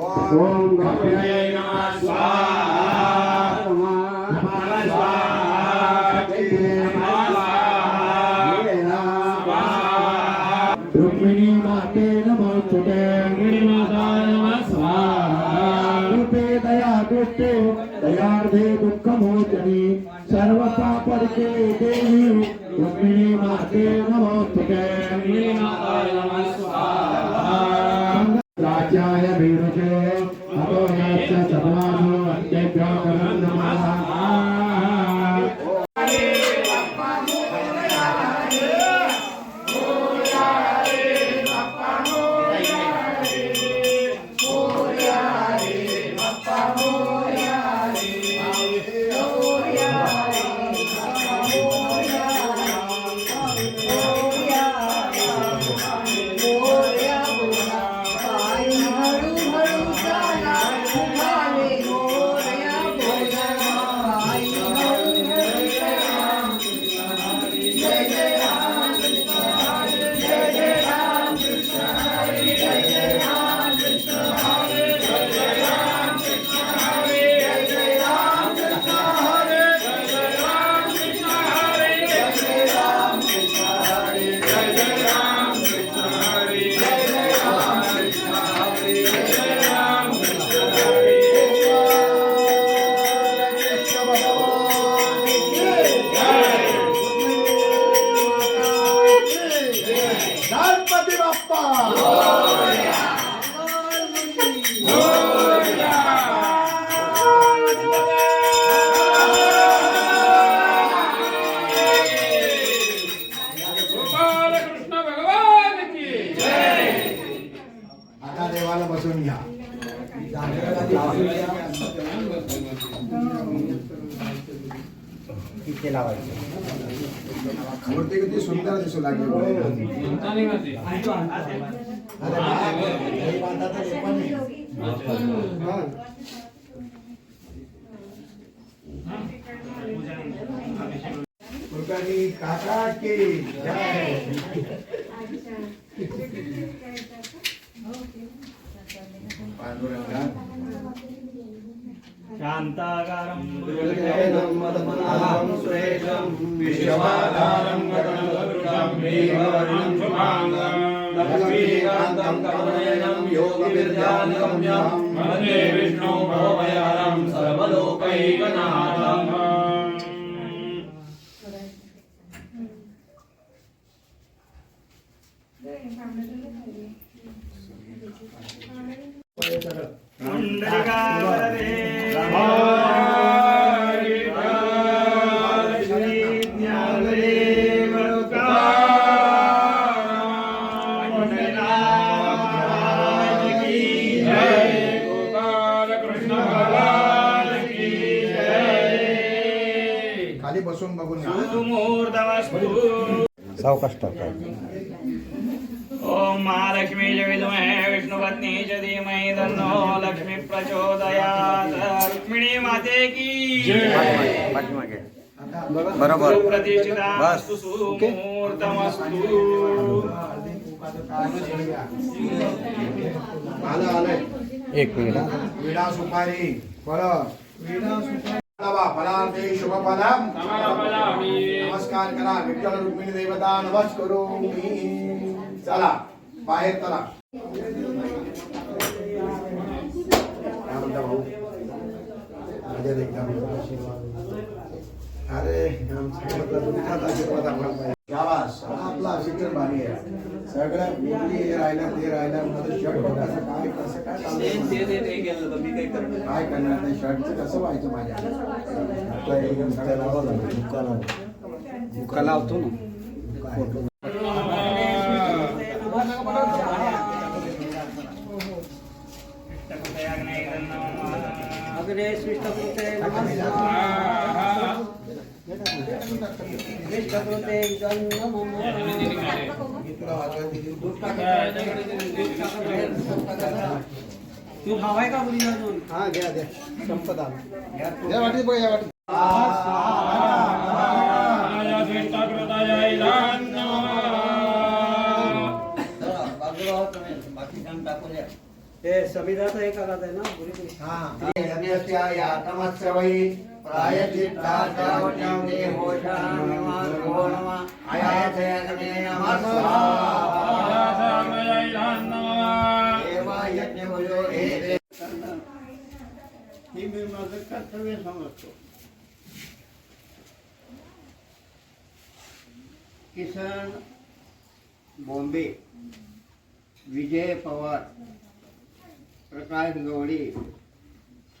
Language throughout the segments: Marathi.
ओम गौर्यै नमः स्वाहा नमः स्वाहा रुक्मिणी माते नमोस्तुते रुक्मिणी माता नमः स्वाहा दया दयार्धे दुःखमोचनी सर्वपापरिके देवी रुक्मिणी माते नमोस्तुते रुक्मिणी माता नमः स्वाहा वाचाय वीरुषे अतो याच्च सदमानो अत्यभ्यो इथे लावायचं. मूर्ती किती सुंदर दिसू लागली. काका की जय. विश्वमाधारं गगनसदृशं मेघवर्णं शुभाङ्गं लक्ष्मीकान्तं कमलनयनं योगविद्यानिगम्यं वन्दे विष्णु भवभयहरं सर्वलोकैकनाथम्। पुण्डरीकावरदे सावकाश टाका. ॐ महालक्ष्मी च विद्महे विष्णुपत्नी च धीमहि तन्नो लक्ष्मी प्रचोदयात्. रुक्मिणी माते की बरोबर. सुप्रतिष्ठितामस्तु सुमुहूर्तमस्तु. आलं आलंय एक मिनिट. विडा सुपारी फळ शुभ फलम समर्पयामि नमस्कार करा विठ्ठल रुक्मिणी देवता नमस् करू मी चला बाहेर चला। काय म्हणता भाऊ मजेत एकदम अरे आमच्या तुमचाच आशीर्वाद आम्हाला पाहिजे। शाबास आपला शिक्षण भारी आहे। सगळं मुली हे राहिलं ते राहिलं माझं शर्ट कसं काय कसं काय चाललंय? माझं? काय करणार नाही? शर्टचं कसं व्हायचं माझ्या? दुःखा लावतो ना. तू भाव आहे का मुली अजून हा घ्या द्या संपदा या वाटीत बघ या वाटीत द्या हे संविधानाचा एक आघात आहे ना हा यज्ञस्य यातमस्य वै प्रायश्चित्ताचावट्यं देहोषाणो नमः आयाचयग्ने नमः स्वाहा मी माझं कर्तव्य समजतो. किसन बॉम्बे विजय पवार प्रकाश गवळी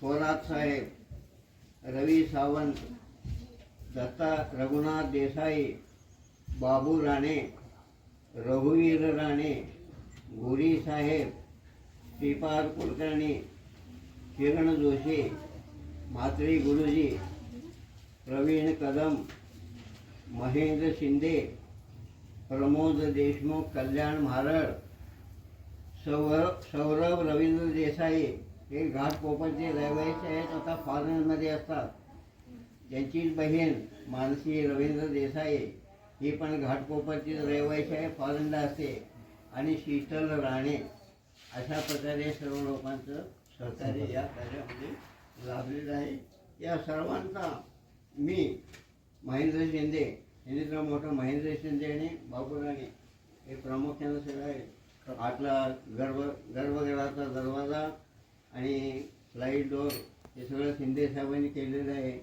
थोरात साहेब रवी सावंत दत्ता रघुनाथ देसाई बाबू राणे रघुवीर राणे गोरी साहेब श्रीपाद कुलकर्णी किरण जोशी म्हात्रे गुरुजी प्रवीण कदम महेंद्र शिंदे प्रमोद देशमुख कल्याण महाराळ सौरभ सौरभ रवींद्र देसाई हे घाटकोपरचे रहिवासी आहेत. आता फॉरेनमध्ये असतात. त्यांची बहीण मानसी रवींद्र देसाई ही पण घाटकोपरची रहिवासी आहे. फॉरेनला असते. आणि शीतल राणे अशा प्रकारे सर्व लोकांचं सहकार्य या कार्यामध्ये लाभलेलं आहे. या सर्वांचा मी महेंद्र शिंदे यांनी तर महेंद्र शिंदे आणि बाबू राणे हे प्रामुख्यानं सगळं आहे आतला गर्भ गर्भगृहाचा दरवाजा आणि फ्लाईट डोर हे सगळं शिंदे साहेबांनी केलेलं आहे.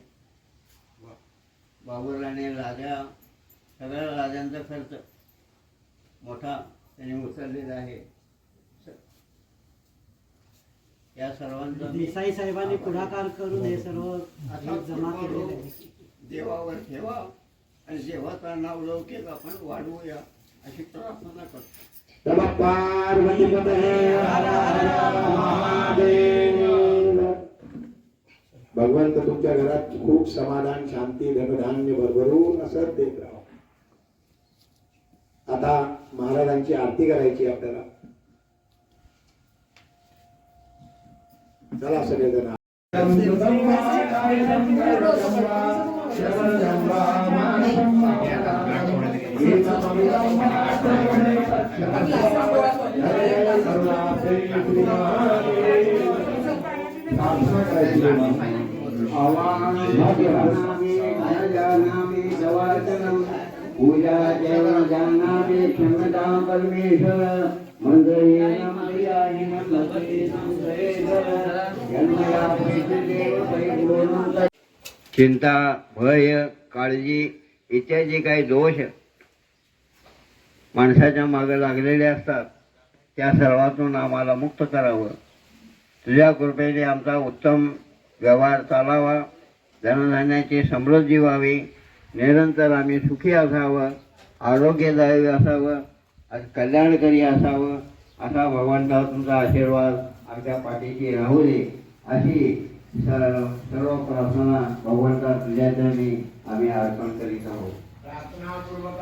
बाबू राणे राजा सगळ्या राजांचा खर्च मोठा त्यांनी उचललेला आहे. या सर्वांचा मी देसाई साहेबांनी पुढाकार करून हे सर्व असा जमा केलेले आहे देवावर ठेवा आणि देवाचा नाव लौकिक आपण वाढवूया अशी प्रार्थना करतो. भगवंत तुमच्या घरात खूप समाधान शांती धनधान्य भरभरून असं देत राहा. आता महाराजांची आरती करायची आपल्याला. चला सगळेजण पूजा देव जानामि क्षमता परमेश्वर मंत्रयेन चिंता भय काळजी इत्यादी काही दोष माणसाच्या मागे लागलेले असतात. त्या सर्वातून आम्हाला मुक्त करावं. तुझ्या कृपेने आमचा उत्तम व्यवहार चालावा. धनधान्याची समृद्धी व्हावी. निरंतर आम्ही सुखी असावं. आरोग्यदायी असावं. कल्याणकारी असावं. असा भगवंता तुमचा आशीर्वाद आमच्या पाठीशी राहू दे अशी सर्व प्रार्थना भगवंता तुझ्या आम्ही अर्पण करीत आहोत. प्रार्थनापूर्वक